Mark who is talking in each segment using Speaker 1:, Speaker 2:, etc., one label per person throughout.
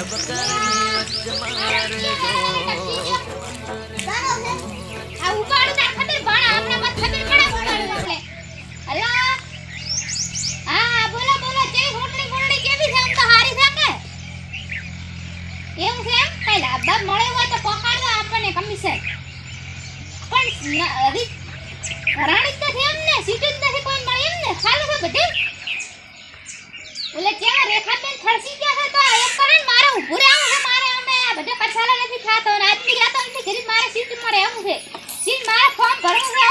Speaker 1: આ કેવી હોટલી મોરડી કેવી છે આમ તો હારી છે કે મળે હોય તો પકડો આપણને કમિશન પણ હજી જ નથી એમ ને સીટું જ નથી કોઈ મળે એમ ને સારું છે બધું ઓલે ક્યાં રેખાબેન ખરસી ગયા છે તો એક કરે ને મારે ઊભું રહેવું છે, મારે અમે બધો કસાલા નથી ખાતો અને આજની તો નથી ઘરે મારે સીટમાં રહેવું છે. સીટ મારે ફોર્મ ભરવું છે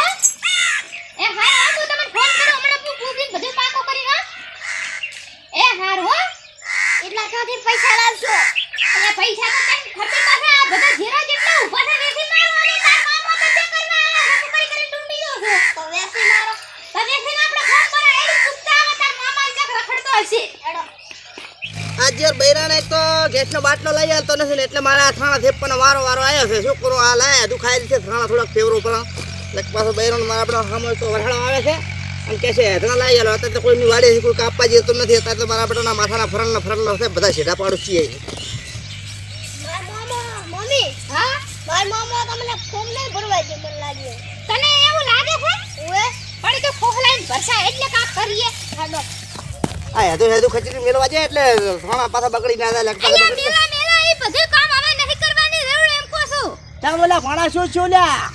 Speaker 1: એ હાર, હા, તો તમે ફોન કરો, હમણાં હું પૂછીને બધું પાકો કરી, હા. એ હાર, હો. એટલા કાથી પૈસા લાવશો. અને પૈસા તો તને ખર્ચી પાસે આ બધા ઘેરા જેટલા ઊભા છે વેસી મારો અને તાર મામો તો તે કરવા આયા છે કરી કરી ટૂંડી ગયો છે તો વેસી મારો તો વેસીને આપણે ફોન પર એડી પૂછતા આવે તાર મામા ક્યાંક રખડતો હશે એડો
Speaker 2: આજે બૈરાને તો ગેસનો બાટલો લઈ આવતો નથી ને એટલે મારા થાણા થેપવાનો વારો વારો આવ્યો છે. શું કરું? આ લાયા દુખાય છે. થાણા થોડાક ફેવરો પર એટલે પાછો બૈરાનો મારા આપણો સામે તો વરસાડો આવે છે. અને કે છે હેઠળ લઈ આવેલો. અત્યારે તો કોઈની વાડે કોઈ કાપવા જતો નથી. અત્યારે તો મારા બેટાના માથાના ફરણના ફરણનો છે. બધા છેડા પાડું છીએ.
Speaker 1: માર મામા મમ્મી હા? માર મામા તમને ફોર્મ નહીં ભરવા દે મને લાગે. તને એવું લાગે છે ઓએ પણ તો ખોખલાઈને ભરસા એટલે કાક કરીએ હાડો
Speaker 2: આ હેદુ હેદુ ખચરી મેળવા જાય એટલે થાણા પાછા બગડી ના જાય
Speaker 1: અલ્યા મેલા મેલા એ બધું કામ હવે નહીં કરવાની જરૂર એમ કહું છું.
Speaker 2: ચાલ બોલા ભાણા શું છો લ્યા?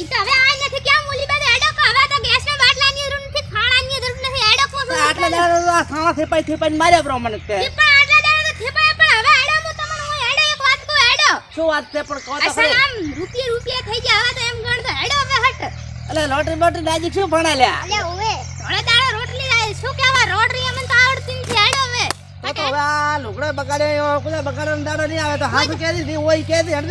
Speaker 1: ઈ તો હવે આ નથી કેમ મૂલી બાદ એડો કો હવે તો ગેસના બાટલાની જરૂર નથી ખાણાની જરૂર નથી એડો કો છું
Speaker 2: આટલા દાડા આ થાણા થેપાઈ થેપાઈ માર્યા પ્રમાણે તે.
Speaker 1: પણ આટલા દાડા તો થેપાય પણ હવે એડો હું તમને હું એડો એક વાત કહું એડો
Speaker 2: શું વાત છે પણ કહો તો ખરી.
Speaker 1: આમ રૂપિયે રૂપિયે થઈ ગયા હવે તો એમ ગણતો એડો હવે હટ.
Speaker 2: એટલે લોટરી બોટરી નાજી શું ભણા લ્યા?
Speaker 1: અલ્યા ઓવે થોડા દાડા રોટલી શું કહેવા રોટરી તો હવે
Speaker 2: આ લુગડો દાડો નહીં આવે તો હાથ કે કે દી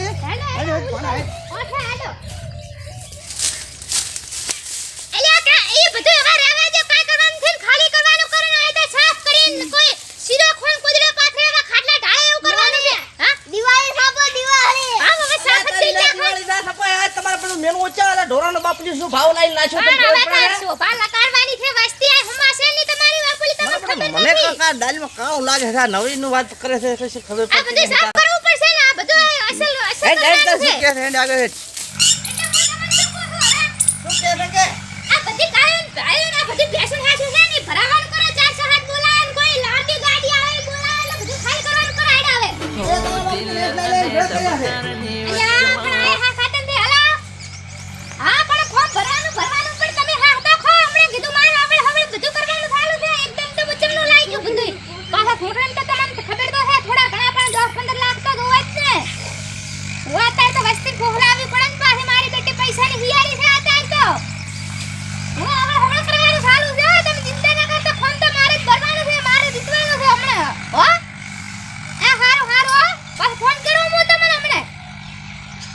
Speaker 2: તમારે પેલું મેનુ ઓછા ઢોરાનો શું ભાવ લાઈન નાખ્યો
Speaker 1: પણ
Speaker 2: તમને
Speaker 1: હવે
Speaker 2: ખબર
Speaker 1: તાર
Speaker 2: પડે?
Speaker 1: શોભા લગાડવાની છે વસ્તી આ હમાશે ની તમારી વાપલી તમને
Speaker 2: મને
Speaker 1: ખબર
Speaker 2: કાકા દાલમાં કાઉ લાગે છે આ નવીનનું વાત કરે છે કશી ખબર
Speaker 1: આ બધું સાફ કરવું પડશે ને આ બધું અસલ અસલ
Speaker 2: હેડ હેડ
Speaker 1: કરવાનું
Speaker 2: શું કે છે આગળ શું કે કે
Speaker 1: આ બધી ગાયો ને આ બધી ભેંસો હાચું છે ને ભરાવાનું તો તમને ખબર તો છે થોડા ઘણા પણ 10 15 લાખ તો જોવા જ ને હું અત્યારે તો વસ્તી ફોહલાવી પડે ને પાછી મારી બેટી પૈસાની હિયારી છે અત્યારે તો હું હવે હમણાં કરવાનું ચાલુ છે હો. તમે ચિંતા ના કરતા ફોન તો મારે જ ભરવાનું છે મારે જીતવાનું છે હમણાં હો એ હારું હારું હો પાછો ફોન કરું હું તમને હમણાં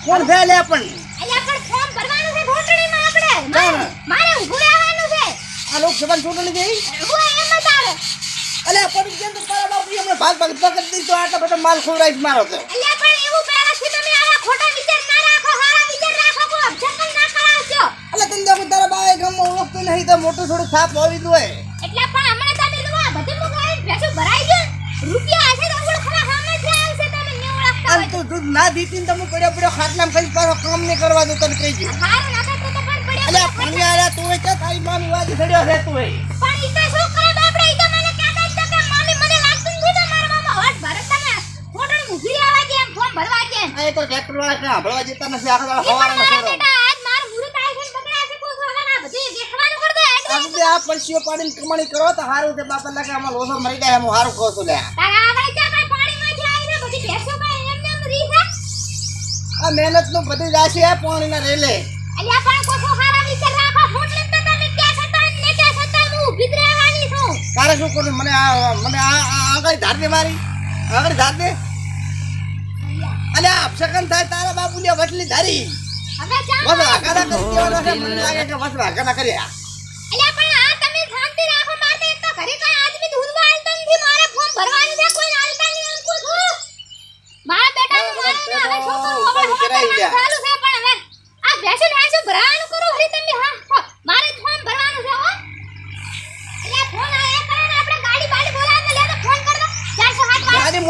Speaker 2: કોણ છે લે પણ
Speaker 1: અલ્યા પણ ફોર્મ ભરવાનું છે ઘોટણીમાં આપણે
Speaker 2: ચાલો.
Speaker 1: મારે મારે ઊભું રહેવાનું છે
Speaker 2: આ લોકસભાની ચૂંટણી ગઈ
Speaker 1: હું એમ જ આવે
Speaker 2: અલ્યા પડી કેમ તો બાપુ હમણાં ભાગ ભાગ કરી દીધો આટલો બધો માલ ખોરાઈ મારો તો
Speaker 1: અલ્યા પણ એવું પહેલાથી તમે આવા ખોટા વિચાર ના રાખો સારા વિચાર રાખો કોઈ અબજકલ ના કરાવજો
Speaker 2: અલ્યા તને તો તારા બાએ ગામમાં ઓળખતું નહીં તો મોટું થોડું સાપ આવી દો
Speaker 1: એટલે પણ હમણાં તમે લો આ બધું મુકાઈ ભેસો ભરાઈ ગયો. રૂપિયા હશે તો ઓળખવા સામે જ આવશે તમે નહીં ઓળખતા
Speaker 2: આમ તો. દૂધ ના દીતી ને તમે પડ્યો પડ્યો ખાટલામ ખાલી પાછો કામ નહીં કરવા દો તને કહી દે
Speaker 1: હારું ના તો તો પણ પડ્યો
Speaker 2: અલ્યા પાણી આયા તું એ કે તારી મામી વાજી ચડ્યો છે તું એ આ તો ટ્રેક્ટર વાળા ક્યાં હંભળવા જતા નથી આખા દાડા
Speaker 1: ઈ પણ
Speaker 2: હવારાનો
Speaker 1: મારા છે છે આ
Speaker 2: પાડીને કમાણી કરો તો સારું છે બાપા લાગે આમાં લોસો જાય હું સારું કહું છું લે.
Speaker 1: છે એમ છે?
Speaker 2: આ મહેનતનું બધી રેલે.
Speaker 1: અલ્યા પણ ને છું.
Speaker 2: તારે શું કરું મને આ મને આ આગળ ધાર દે મારી. આગળ ધાર દે. અલે અપસકન થાય તારા બાપુ ને વટલી ધારી.
Speaker 1: હવે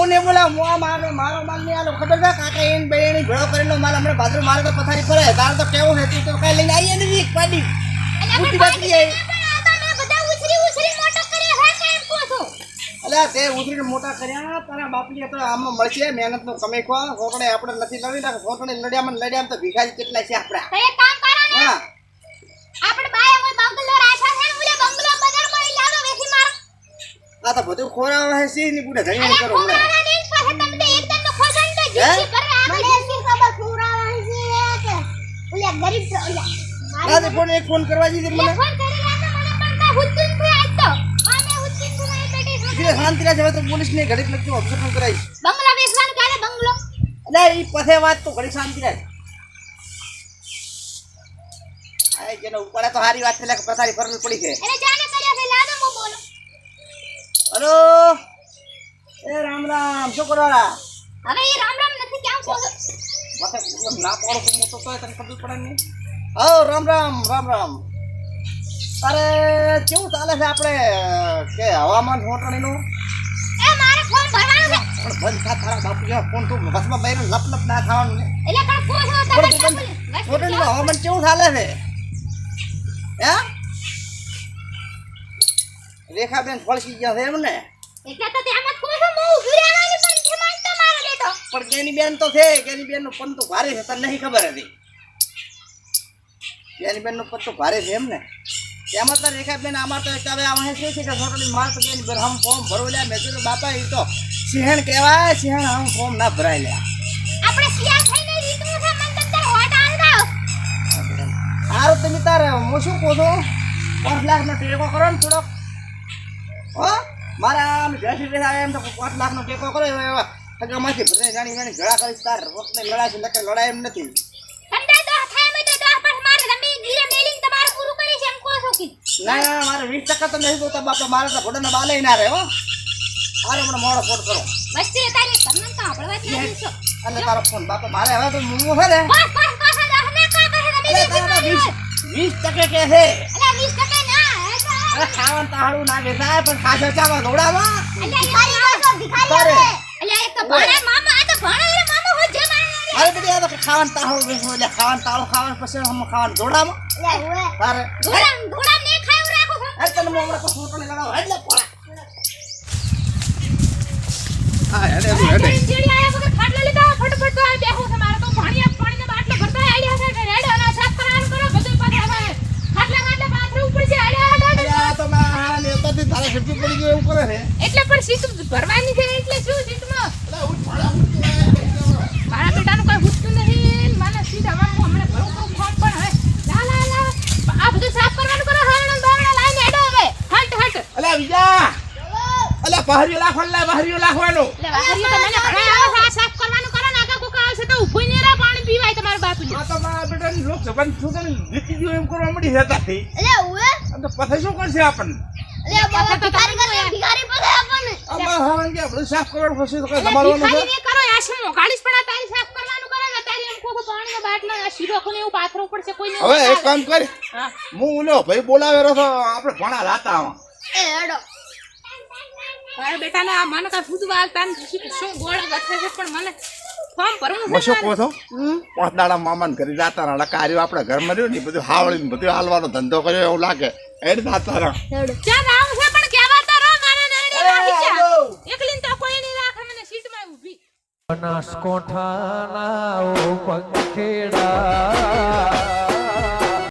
Speaker 2: મને બોલા હું આ મારો મારો માલ નહીં આલો. ખબર છે કાકા એન બે એની ભેળો કરેલો માલ હમણાં બાજુ મારે તો પથારી પડે તાર તો કેવું હે તું તો કઈ લઈને આવી નથી એક પાડી.
Speaker 1: અલ્યા
Speaker 2: ઉઠી બાકી અલ્યા તે ઉતરીને મોટા કર્યા તારા બાપીએ તો આમાં મળશે. મહેનત નો કમાઈ ખો સોટણે આપણે નથી લડી નાખે સોટણે લડ્યા મને લડ્યા તો ભીખાજી કેટલા છે આપણા.
Speaker 1: કામ કરો ને.
Speaker 2: હા.
Speaker 1: આપણે બાય કોઈ બંગલો રાખ્યો છે ને બંગલો બજારમાં લાવો વેસી માર.
Speaker 2: આ તો બધું ખોરાવ હે સી ની બુડે ધણી કરો હમણાં. એક ફોન કરવા જઈએ મને.
Speaker 1: કરી
Speaker 2: શાંતિ હવે તો પોલીસ ને લગતું
Speaker 1: બંગલા બેસવાનું કાલે બંગલો?
Speaker 2: એટલે પથે વાત તો ઘડી શાંતિ રહે આ જેનો ઉપાડે તો હારી વાત છે એટલે કે પથારી ફરવી પડી છે.
Speaker 1: એને જાને કર્યા છે લાદો મો બોલો?
Speaker 2: હલો? એ રામ રામ શું કરવા
Speaker 1: હવે એ રામ રામ
Speaker 2: ના પાડો તો મોટો તો તને ખબર પડે નહીં હો રામ રામ રામ રામ. તારે કેવું ચાલે છે આપણે? કે હવામાન હોટણીનું?
Speaker 1: એ મારે ફોન ભરવાનો છે.
Speaker 2: પણ બંધ થા તારા બાપુ જેવા ફોન તું બસમાં લપ લપ ના થવાનું ને
Speaker 1: એટલે પણ પૂછો
Speaker 2: પણ
Speaker 1: તમે
Speaker 2: તું હવામાન કેવું ચાલે છે? હે? રેખાબેન ફળસી ગયા છે એમ ને
Speaker 1: એટલે તો તેમ જ કહું છું હું ઊભી રહેવાની પણ છે માનતો મારો બેટો
Speaker 2: પણ કેની બેન તો છે કેની બેન પન તો ભારે છે તને નહીં ખબર હતી. કેની બેનનું તો ભારે છે એમ ને? એમાં તો રેખા બેન આમાં તો એક હવે શું છે કે છોકરી માર તો કેની બેન હમ ફોર્મ ભરો લ્યા મેં કીધું બાપા એ તો સિંહણ કહેવાય સિંહણ હમ ફોર્મ ના ભરાય લ્યા.
Speaker 1: આપણે થઈને છે મન હોટ
Speaker 2: સારું તમે તારે હું શું કહું છું? પાંચ લાખનો ટેકો કરો ને થોડોક. હો? મારા આમ ઘેરથી બેઠા એમ તો પાંચ લાખનો ટેકો કરો એવા હગામાંથી ભરે જાણી જાણી ગળા કરી તાર વખતે લડાય છે નકર લડાય એમ નથી. ના ના મારે વીસ ટકા તો નહીં તો બાપા મારે તો ઘોડાના બાલે ના રહે હો. મારે મને મોડો ફોન કરો.
Speaker 1: વચ્ચે તારી તમને તો આપડવા જ ના દીશો
Speaker 2: અને તારો ફોન બાપા મારે હવે તો મુમુ હે રે
Speaker 1: બસ બસ બસ દસ કા
Speaker 2: બસ વીસ ટકા કે છે?
Speaker 1: અલા વીસ ટકા ના
Speaker 2: અરે ખાવાનું તાળું ના બેસાય પણ ખાજો ચાવા
Speaker 1: ઘોડામાં? તો ભિખારી તો ભણે મામા આ તો ભણે રે મામા હો જે મારે
Speaker 2: અરે બેટી આ તો ખાવાનું તાળું એટલે ખાવાનું તાળું ખાવાનું પછી હમ ખાવાનું દોડાવા
Speaker 1: અલ્યા હુએ
Speaker 2: તારે.
Speaker 1: ધોળામ ધોળામ ને ખાયું રાખો
Speaker 2: અરે તને હું હમણાં કોઈ ફોટો નહીં લગાવો એટલે પોળા
Speaker 3: હા હેડે તું હેડે
Speaker 1: ચીડી આયા વગર ખાટલો લીધા ફટફટ તો આ બેહો છે મારે તો પાણી પાણીનો બાટલો ભરતા આડ્યા છે કે રેડ અને સાફ કરવાનું કરો બધું પાછા હવે ખાટલા ખાટલા પાથરું પડશે આડ્યા
Speaker 2: અરે
Speaker 1: આડ્યા
Speaker 2: આ તો મારા હારા નેતાથી તારે ઝડપી પડી ગયો એવું કરે છે
Speaker 1: એટલે પણ સીટ ભરવાની છે એટલે શું સીટમાં? મારા બેટાનું કોઈ નહીં. મને સીટ આવવાનું હમણાં ભરું ભરું ફોર્મ પણ હવે લા લા લા. આ બધું સાફ કરવાનું કરો હરણા બારણા લાઈને હેડો હવે. હટ હટ.
Speaker 3: અલા વિજા. અલા બહારીઓ લાખવાનું લા પહારીઓ લાખવાનું.
Speaker 1: એટલે તો મને ભણાય આવે આ સાફ કરવાનું કરો ને આગળ કોક આવશે તો ઊભું રહે પાણી પીવાય તમારા બાપુજી
Speaker 3: આ તો મારા બેટાની લોક સભાન જીતી ગયો એમ કરવા મળી જતાથી
Speaker 1: એટલે ઉએ
Speaker 3: આ તો પછી શું કરશે આપણને?
Speaker 1: તો ભિખારી કરે ભિખારી પાસે આપણને.
Speaker 3: આમાં હવાન કે બધું સાફ કરવાનું થશે તો તમારું
Speaker 1: ભિખારી ને કરો આશમ મોગાડીશ પણ આ તારી સાફ કરવાનું કરો ને તારી એમ કોકો પાણીનો બાટલો આ શીરો ખોને એવું પાથરવું પડશે કોઈને
Speaker 3: હવે એક કામ કર.
Speaker 1: હું.
Speaker 3: ઓલો ભાઈ બોલાવેલો તો આપણે ભણા લાતા આવા.
Speaker 1: એ હેડો. મારા બેટાને આ મને કાંઈ ફૂદવા આવતા નથી શું ગોળ ગથે છે પણ મને ફોર્મ ભરવું
Speaker 3: હું શું કહું છું પાંચ દાડા મામાને ઘરે જાતા રહ્યા કાર્યો આપણે ઘરમાં રહ્યું ને બધું હાવળીને બધું હાલવાનો ધંધો કર્યો એવું લાગે. એડ જાતા
Speaker 1: ચાલ આવું છે પણ કહેવા તો રહો મારે નરડે રાખી જા એકલીને તો કોઈ નહીં રાખે મને સીટમાં ઊભી
Speaker 4: બનાસકોઠાના પંખેડા